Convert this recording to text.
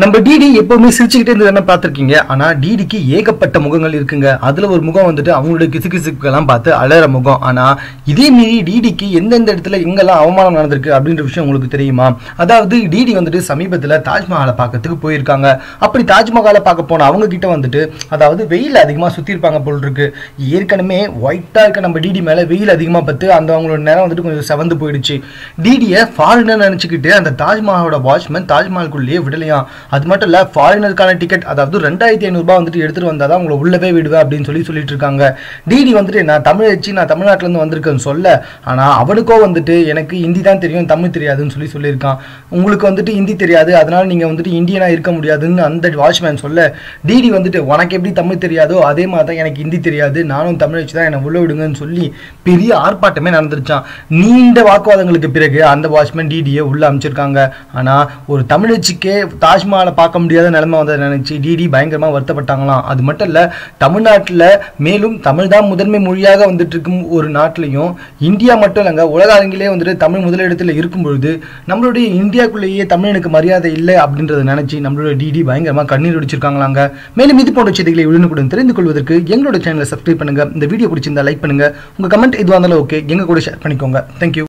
நம்ம டிடி எப்பவுமே சிரிச்சுக்கிட்டே இருந்தது பார்த்துருக்கீங்க. ஆனால் டிடிக்கு ஏகப்பட்ட முகங்கள் இருக்குங்க. அதில் ஒரு முகம் வந்துட்டு அவங்களுடைய கிசுகிசுக்கெல்லாம் பார்த்து அலற முகம். ஆனால் இதே மீறி டிடிக்கு எந்தெந்த இடத்துல எங்கெல்லாம் அவமானம் நடந்திருக்கு அப்படின்ற விஷயம் உங்களுக்கு தெரியுமா? அதாவது டிடி வந்துட்டு சமீபத்தில் தாஜ்மஹாலை பார்க்கறதுக்கு போயிருக்காங்க. அப்படி தாஜ்மஹாலை பார்க்க போன அவங்க கிட்ட வந்துட்டு அதாவது வெயில் அதிகமாக சுற்றிருப்பாங்க போல் இருக்கு ஏற்கனவே ஒயிட்டாக இருக்க நம்ம டிடி மேலே வெயில் அதிகமாக பார்த்து அந்த அவங்களோட நேரம் வந்துட்டு கொஞ்சம் செவந்து போயிடுச்சு. டிடியை ஃபாரினர் நினச்சிக்கிட்டு அந்த தாஜ்மஹாலோட வாட்ச்மேன் தாஜ்மஹாலுக்குள்ளேயே விடலையாம். அது மட்டும் இல்லை ஃபாரினருக்கான டிக்கெட் அதாவது ரெண்டாயிரத்தி ஐநூறுபா வந்துட்டு எடுத்துட்டு வந்தாதான் உங்களை உள்ளவே விடுவேன் அப்படின்னு சொல்லி சொல்லிட்டு இருக்காங்க. டிடி வந்துட்டு நான் தமிழ் வச்சு நான் தமிழ்நாட்டிலேருந்து வந்திருக்கேன்னு சொல்ல ஆனால் அவனுக்கோ வந்துட்டு எனக்கு ஹிந்தி தான் தெரியும் தமிழ் தெரியாதுன்னு சொல்லி சொல்லியிருக்கான். உங்களுக்கு வந்துட்டு ஹிந்தி தெரியாது அதனால நீங்கள் வந்துட்டு இந்தியனா இருக்க முடியாதுன்னு அந்த வாட்ச்மேன் சொல்ல டிடி வந்துட்டு உனக்கு எப்படி தமிழ் தெரியாதோ அதே மாதிரி தான் எனக்கு ஹிந்தி தெரியாது நானும் தமிழ் வச்சு தான் என்னை உள்ள விடுங்கன்னு சொல்லி பெரிய ஆர்ப்பாட்டமே நடந்துருச்சான் நீண்ட வாக்குவாதங்களுக்கு பிறகு அந்த வாட்ச்மேன் டிடியை உள்ள அமைச்சிருக்காங்க. ஆனால் ஒரு தமிழச்சிக்கே தாஜ்மஹால் பார்க்க முடியாத நிலைமை வந்ததை நினைச்சு டிடி பயங்கரமா வருத்தப்பட்டாங்களாம். அது மட்டும் இல்ல தமிழ்நாட்டில் மேலும் தமிழ் தான் முதன்மை மொழியாக வந்துட்டு இருக்கும் ஒரு நாட்டிலையும் இந்தியா மட்டும் இல்லைங்க உலக அரங்கிலே வந்துட்டு தமிழ் முதலிடத்துல இருக்கும் பொழுது நம்மளுடைய இந்தியாக்குள்ளேயே தமிழனுக்கு மரியாதை இல்லை அப்படின்றத நினச்சி நம்மளுடைய டிடி பயங்கரமாக கண்ணீர் அடிச்சிருக்காங்களாங்க மேலும் இது போன்ற செய்திகளை உடனுக்குடன் தெரிந்து கொள்வதற்கு எங்களோட சேனலை சப்ஸ்கிரைப் பண்ணுங்க. இந்த வீடியோ பிடிச்சிருந்தா லைக் பண்ணுங்க. உங்கள் கமெண்ட் எதுவாக இருந்தாலும் ஓகே எங்க கூட ஷேர் பண்ணிக்கோங்க. தேங்க்யூ